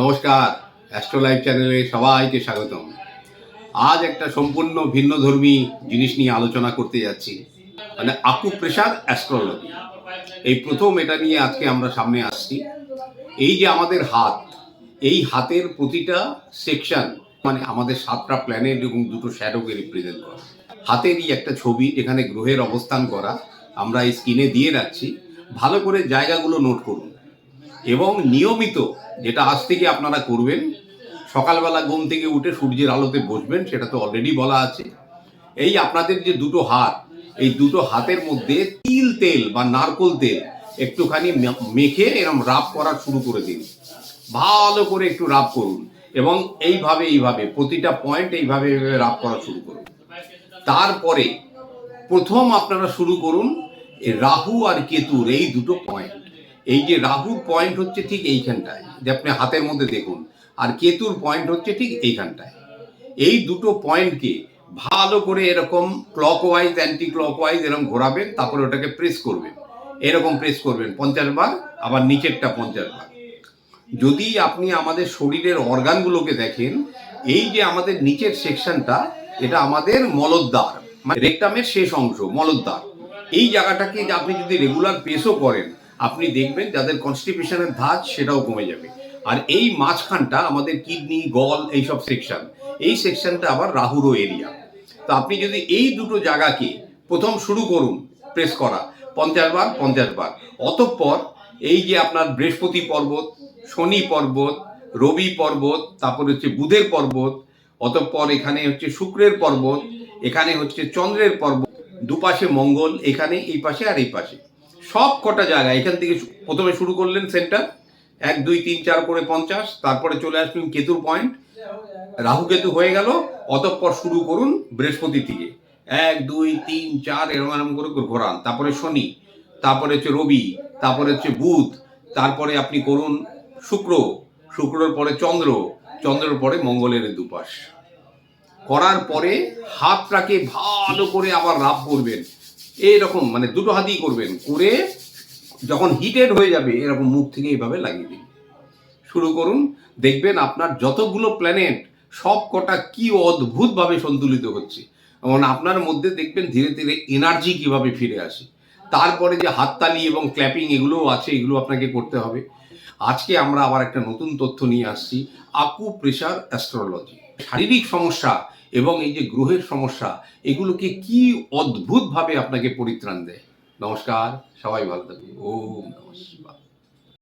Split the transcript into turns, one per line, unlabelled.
নমস্কার astro live চ্যানেলে সবাইকে স্বাগতম। আজ একটা সম্পূর্ণ ভিন্নধর্মী জিনিস নিয়ে আলোচনা করতে যাচ্ছি মানে আকু প্রেশার অ্যাস্ট্রোলজি এই প্রথম এটা নিয়ে আজকে আমরা সামনে আসছি। এই যে আমাদের হাত, এই হাতের প্রতিটা সেকশন মানে আমাদের সাতটা প্ল্যানেট এবং দুটো শ্যাডোকে রিপ্রেজেন্ট করে। হাতেরই একটা ছবি যেখানে গ্রহের অবস্থান করা আমরা এই স্ক্রিনে দিয়ে রাখছি। ভালো করে জায়গাগুলো নোট করুন। এবং নিয়মিত যেটা আজ থেকে আপনারা করবেন, সকালবেলা ঘুম থেকে উঠে সূর্যের আলোতে বসবেন, সেটা তো অলরেডি বলা আছে। এই আপনাদের যে দুটো হাত, এই দুটো হাতের মধ্যে তিল তেল বা নারকোল তেল একটুখানি মেখে এরকম রাব করা শুরু করে দিন। ভালো করে একটু রাব করুন এবং এইভাবে এইভাবে, প্রতিটা পয়েন্ট এইভাবে এইভাবে রাব করা শুরু করুন। তারপরে প্রথম আপনারা শুরু করুন রাহু আর কেতুর এই দুটো পয়েন্ট এই যে রাহুর পয়েন্ট হচ্ছে ঠিক এইখানটায়, যে আপনি হাতের মধ্যে দেখুন, আর কেতুর পয়েন্ট হচ্ছে ঠিক এইখানটায়। এই দুটো পয়েন্টকে ভালো করে এরকম ক্লকওয়াইজ অ্যান্টি ক্লকওয়াইজ এরকম ঘোরাবেন, তারপরে ওটাকে প্রেস করবেন। এরকম প্রেস করবেন, পঞ্চাশ বার, আবার নিচেরটা পঞ্চাশ বার। যদি আপনি আমাদের শরীরের অর্গানগুলোকে দেখেন, এই যে আমাদের নিচের সেকশনটা এটা আমাদের মলদ্বার মানে রেকটামের শেষ অংশ, মলদ্বার। এই জায়গাটাকে আপনি যদি রেগুলার প্রেসও করেন আপনি দেখবেন যাদের কনস্টিপেশনের ধাঁচ, সেটাও কমে যাবে। আর এই মাঝখানটা আমাদের কিডনি গল এইসব সেকশন এই সেকশনটা আবার রাহুরও এরিয়া তো আপনি যদি এই দুটো জায়গাকে প্রথম শুরু করুন প্রেস করা, পঞ্চাশ বার পঞ্চাশ বার। অতঃপর এই যে আপনার বৃহস্পতি পর্বত, শনি পর্বত, রবি পর্বত, তারপর হচ্ছে বুধের পর্বত, অতঃপর এখানে হচ্ছে শুক্রের পর্বত, এখানে হচ্ছে চন্দ্রের পর্বত, দুপাশে মঙ্গল, এখানে এই পাশে আর এই পাশে। সব কটা জায়গা এখান থেকে প্রথমে শুরু করলেন সেন্টার, এক, দুই, তিন, চার করে পঞ্চাশ, তারপরে চলে আসবেন কেতুর পয়েন্ট। রাহু কেতু হয়ে গেল, অতঃপর শুরু করুন বৃহস্পতি থেকে এক, দুই, তিন, চার, এরম এরম করে ঘোরান। তারপরে শনি, তারপরে হচ্ছে রবি, তারপরে হচ্ছে বুধ, তারপরে আপনি করুন শুক্র, শুক্রর পরে চন্দ্র, চন্দ্রের পরে মঙ্গলের দুপাশ। করার পরে হাতটাকে ভালো করে আবার রাব করবেন। এইরকম মানে দুটো হাতেই করবেন, করে যখন হিটেড হয়ে যাবে, এরকম মুখ থেকে এইভাবে লাগিয়ে দিন। শুরু করুন, দেখবেন আপনার যতগুলো প্ল্যানেট সব কটা কি অদ্ভুতভাবে সন্তুলিত হচ্ছে। এবং আপনার মধ্যে দেখবেন ধীরে ধীরে এনার্জি কীভাবে ফিরে আসে। তারপরে যে হাততালি এবং ক্ল্যাপিং এগুলোও আছে, এগুলো আপনাকে করতে হবে। আজকে আমরা আবার একটা নতুন তথ্য নিয়ে আসছি আকু প্রেশার অ্যাস্ট্রোলজি শারীরিক সমস্যা এবং এই যে গ্রহের সমস্যা, এগুলোকে কি অদ্ভুতভাবে আপনাকে পরিত্রাণ দেয়? নমস্কার, সবাই ভালো থাকবে ওম নমস্কার